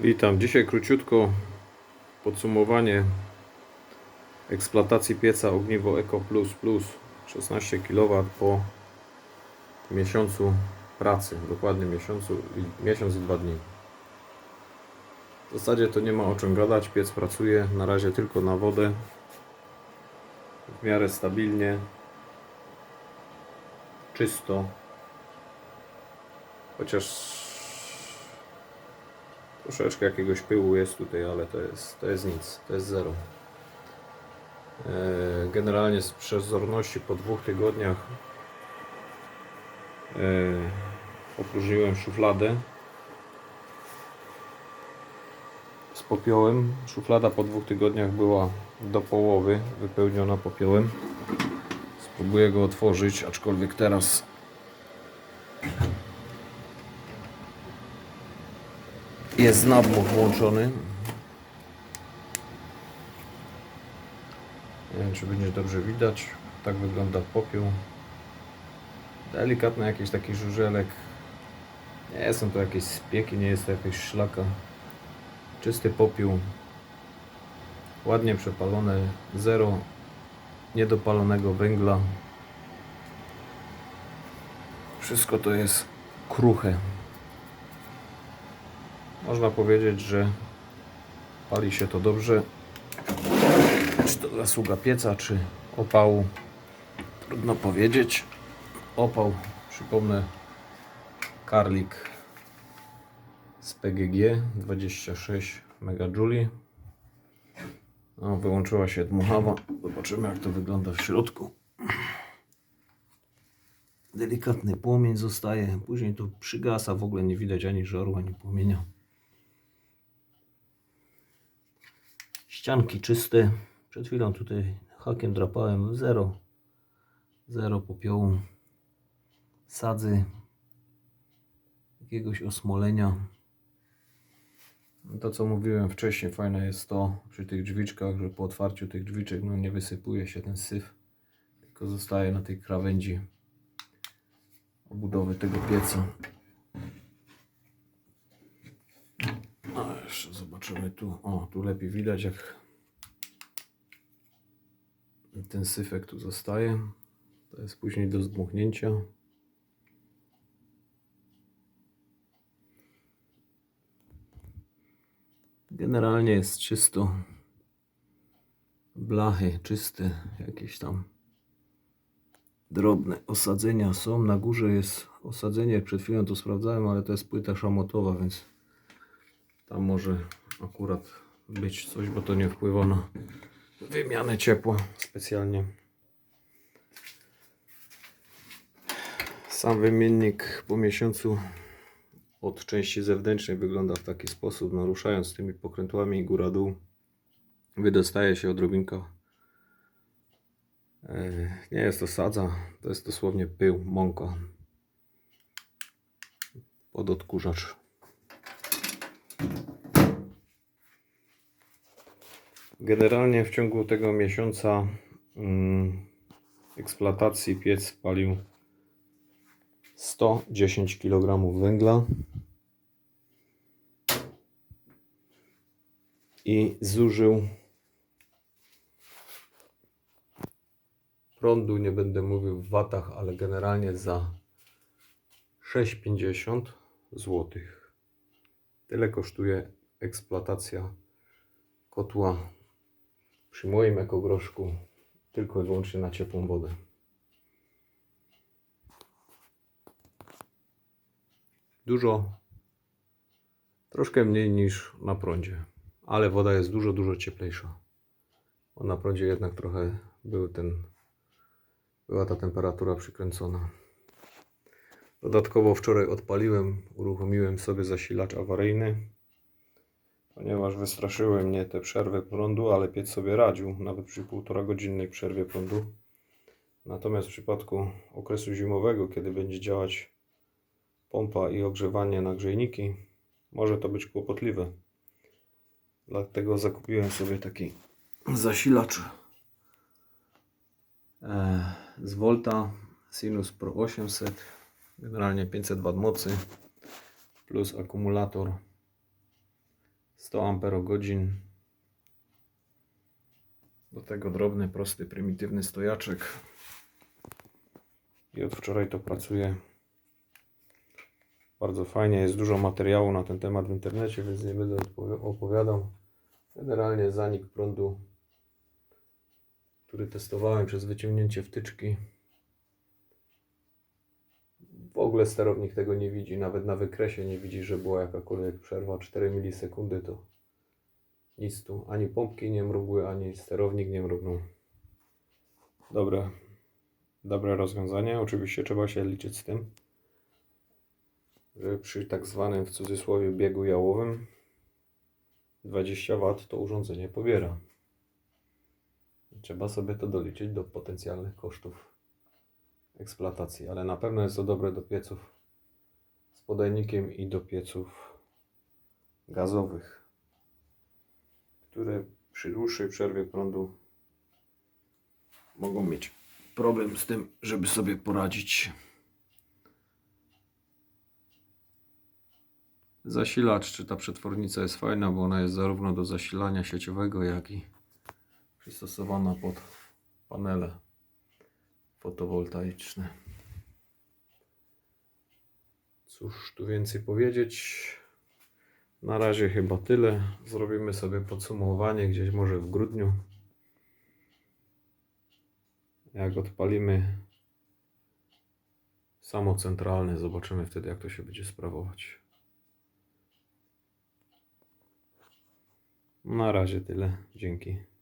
Witam. Dzisiaj króciutko podsumowanie eksploatacji pieca Ogniwo Eco Plus Plus 16 kW po miesiącu pracy, dokładnie miesiącu, miesiąc i dwa dni. W zasadzie to nie ma o czym gadać, piec pracuje na razie tylko na wodę, w miarę stabilnie, czysto, chociaż Troszeczkę jakiegoś pyłu jest tutaj, ale to jest, to jest nic, to jest zero. E, Generalnie z przezorności po dwóch tygodniach e, opróżniłem szufladę z popiołem. Szuflada po dwóch tygodniach była do połowy wypełniona popiołem. Spróbuję go otworzyć, aczkolwiek teraz jest nabmuch włączony. Nie wiem, czy będzie dobrze widać. Tak wygląda popiół. Delikatny jakiś taki żużelek. Nie są to jakieś spieki, nie jest to jakaś szlaka. Czysty popiół. Ładnie przepalone. Zero niedopalonego węgla. Wszystko to jest kruche. Można powiedzieć, że pali się to dobrze. Czy to zasługa pieca, czy opału? Trudno powiedzieć. Opał, przypomnę, Karlik z PGG 26 MJ. No, wyłączyła się dmuchawa. Zobaczymy, jak to wygląda w środku. Delikatny płomień zostaje, później to przygasa, w ogóle nie widać ani żaru, ani płomienia. Ścianki czyste. Przed chwilą tutaj hakiem drapałem zero. Zero popiołu. Sadzy. Jakiegoś osmolenia. No To co mówiłem wcześniej, fajne jest to przy tych drzwiczkach, że po otwarciu tych drzwiczek no nie wysypuje się ten syf, tylko zostaje na tej krawędzi obudowy tego pieca. A jeszcze zobaczymy tu. O, tu lepiej widać jak ten syfek tu zostaje. To jest później do zdmuchnięcia. Generalnie jest czysto. Blachy czyste, jakieś tam drobne osadzenia są. Na górze jest osadzenie, przed chwilą to sprawdzałem, ale to jest płyta szamotowa, więc tam może akurat być coś, bo to nie wpływa na wymianę ciepła specjalnie. Sam wymiennik po miesiącu od części zewnętrznej wygląda w taki sposób, naruszając tymi pokrętłami góra-dół wydostaje się odrobinka e, nie jest to sadza, to jest dosłownie pył, mąka pod odkurzacz. Generalnie w ciągu tego miesiąca mm, eksploatacji piec spalił 110 kg węgla i zużył prądu, nie będę mówił w watach, ale generalnie za 6,50 zł. Tyle kosztuje eksploatacja kotła przy moim ekogroszku tylko i wyłącznie na ciepłą wodę. Dużo, troszkę mniej niż na prądzie, ale woda jest dużo, dużo cieplejsza. Bo na prądzie jednak trochę był ten, była ta temperatura przykręcona. Dodatkowo wczoraj odpaliłem, uruchomiłem sobie zasilacz awaryjny, ponieważ wystraszyły mnie te przerwy prądu, ale piec sobie radził, nawet przy półtora godzinnej przerwie prądu. Natomiast w przypadku okresu zimowego, kiedy będzie działać pompa i ogrzewanie na grzejniki, może to być kłopotliwe. Dlatego zakupiłem sobie taki zasilacz e, z Volta Sinus Pro 800 generalnie 500 W mocy plus akumulator 100 amperogodzin. Do tego drobny, prosty, prymitywny stojaczek. I od wczoraj to pracuje. Bardzo fajnie, jest dużo materiału na ten temat w internecie, więc nie będę opowiadał. Generalnie zanik prądu, który testowałem przez wyciągnięcie wtyczki. Ogóle sterownik tego nie widzi, nawet na wykresie nie widzi, że była jakakolwiek przerwa 4 milisekundy to nic tu, ani pompki nie mrugły, ani sterownik nie mrugnął. Dobre, dobre rozwiązanie. Oczywiście trzeba się liczyć z tym, że przy tak zwanym w cudzysłowie biegu jałowym 20 W to urządzenie pobiera. Trzeba sobie to doliczyć do potencjalnych kosztów eksploatacji, ale na pewno jest to dobre do pieców z podajnikiem i do pieców gazowych, które przy dłuższej przerwie prądu mogą mieć problem z tym, żeby sobie poradzić. Zasilacz, czy ta przetwornica jest fajna, bo ona jest zarówno do zasilania sieciowego, jak i przystosowana pod panele fotowoltaiczne. Cóż tu więcej powiedzieć? Na razie chyba tyle. Zrobimy sobie podsumowanie gdzieś może w grudniu. Jak odpalimy samo centralne, zobaczymy wtedy jak to się będzie sprawować. Na razie tyle. Dzięki.